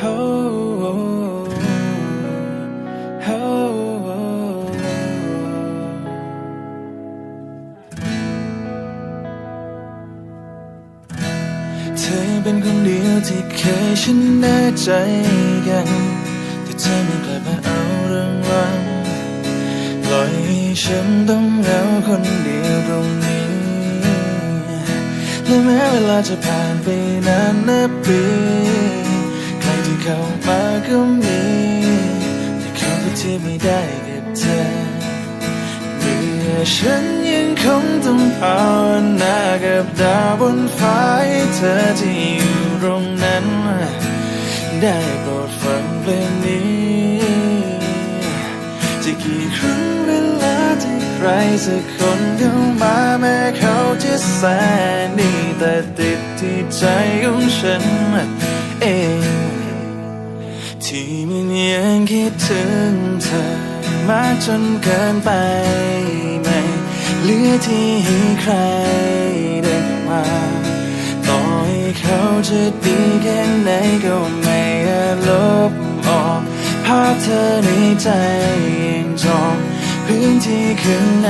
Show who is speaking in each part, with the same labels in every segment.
Speaker 1: เธอเป็นคนเดียวที่เคยชนะใจกัน แต่เธอไม่กลับมาเอาเรื่องราวปล่อยให้ฉันต้องเหงาคนเดียวตรงนี้และแม้เวลาจะผ่านไปนานนับปี เข้ามาก็มีแต่เขาก็เทียบไม่ได้กับเธอเมื่อฉันยังคงต้องภาวนากับดาวบนฟ้าให้เธอที่อยู่ตรงนั้น ได้โปรดฟังเพลงนี้จะกี่ครั้งเวลาที่ใครสักคนเข้ามาแม้เขาจะแสนดีแต่ติดที่ใจของฉันเอง ที่มันยังคิดถึงเธอมากจนเกินไปไม่เหลือที่ให้ใครเดินมาต่อให้เขาจะดีแค่ไหนก็ไม่อาจลบออกภาพเธอในใจยังจองพื้นที่ข้างใน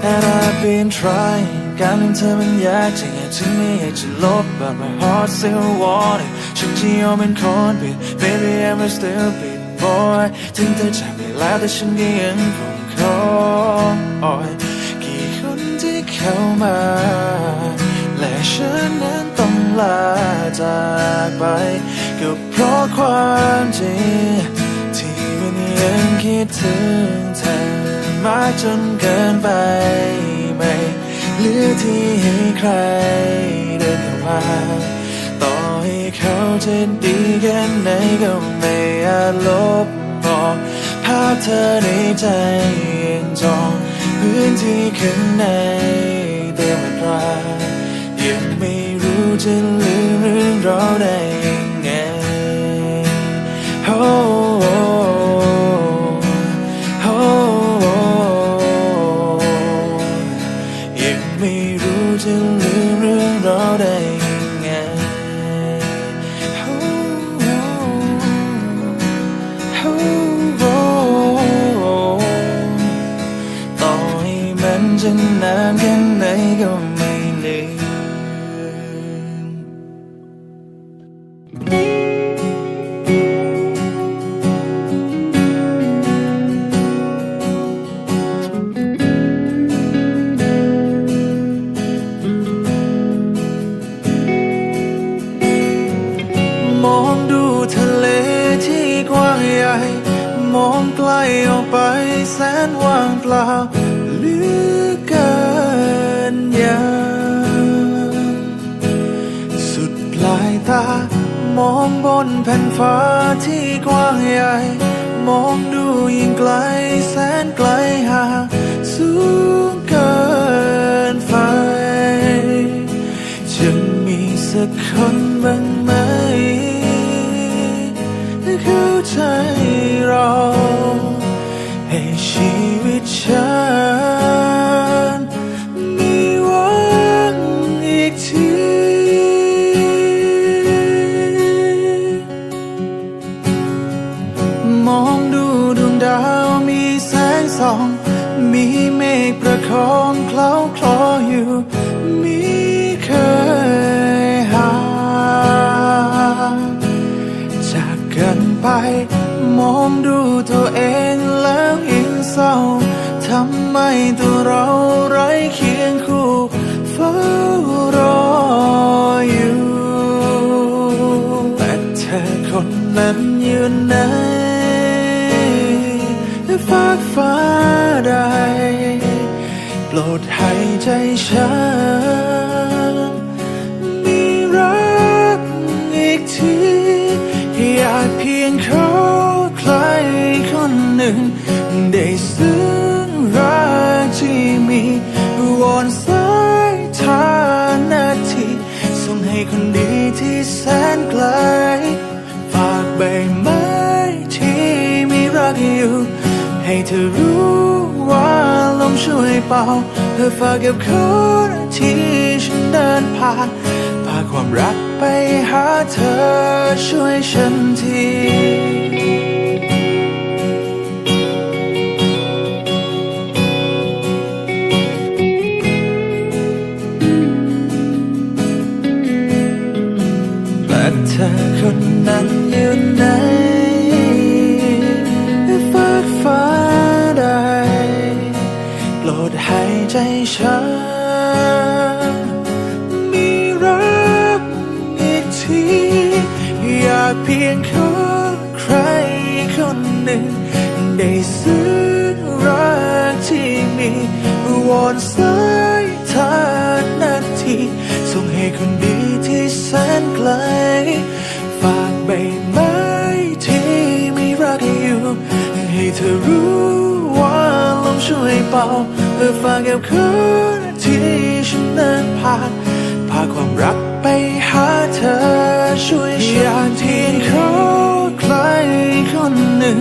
Speaker 1: And I've been trying การลืมเธอมันยากจริงถึงไม่อยากจะลบ but my heart still want it ฉันจะยอมเป็นคนผิด baby I'm a stupid boy ถึงเธอจากไปแล้วแต่ฉันก็ยังคงคอยกี่คนที่เข้ามา และฉันนั้นต้องลาจากไปก็เพราะความจริงที่มันยังคิดถึงเธอ มากจนเกินไปไม่เหลือที่ให้ใครเดินเข้ามาต่อให้เขาจะดีแค่ไหนก็ไม่อาจลบบอกภาพเธอในใจยังจองพื้นที่ข้างในเต็มอัตรายังไม่รู้จะลืมเรื่องเราได้ มองดูทะเลที่กว้างใหญ่ มองไกลออกไปแสนว่างเปล่าเหลือเกินยามสุดปลายตามองบนแผ่นฟ้าที่กว้างใหญ่ มองดูยิ่งไกลแสนไกลห่างสูงเกินฝันจะมีสักคนบ้างไหม เข้าใจเรา ให้ชีวิตฉันมีหวังอีกที มองดูดวงดาวมีแสงส่อง มีเมฆประคองเคล้าคลออยู่ มองดูตัวเองแล้วยิ่งเศร้าทำไมตัวเราไร้เคียงคู่เฝ้ารออยู่แต่เธอคนนั้นอยู่ไหนฝากฟ้าใดโปรดให้ใจฉันมีรักอีกที ให้เธอรู้ว่าลมช่วยเป่าเธอฝากกับเขาที่ฉันเดินผ่านพาความรักไปหาเธอช่วยฉันที ลดหายใจฉันมีรักอีกที อยากเพียงขอใครคนหนึ่ง ได้ซื้อรักที่มีวอนสา เป่าเพื่อฝากกับเขาที่ฉันเดินผ่านพาความรักไปหาเธอช่วยฉันอยากที่เขาใครคนหนึ่ง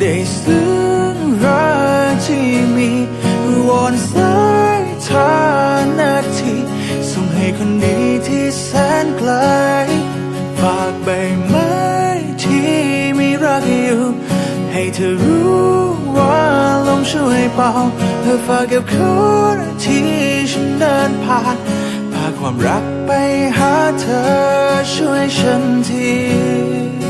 Speaker 1: ได้ซึ้งรักที่มีวอนสายทานาทีส่งให้คนดีที่แสนไกล ฝากใบไม้ที่มีรักอยู่ ให้เธอรู้ว่า ช่วยเบาเพื่อฝากกับเขาที่ฉันเดินผ่านพาความรักไปหาเธอช่วยฉันที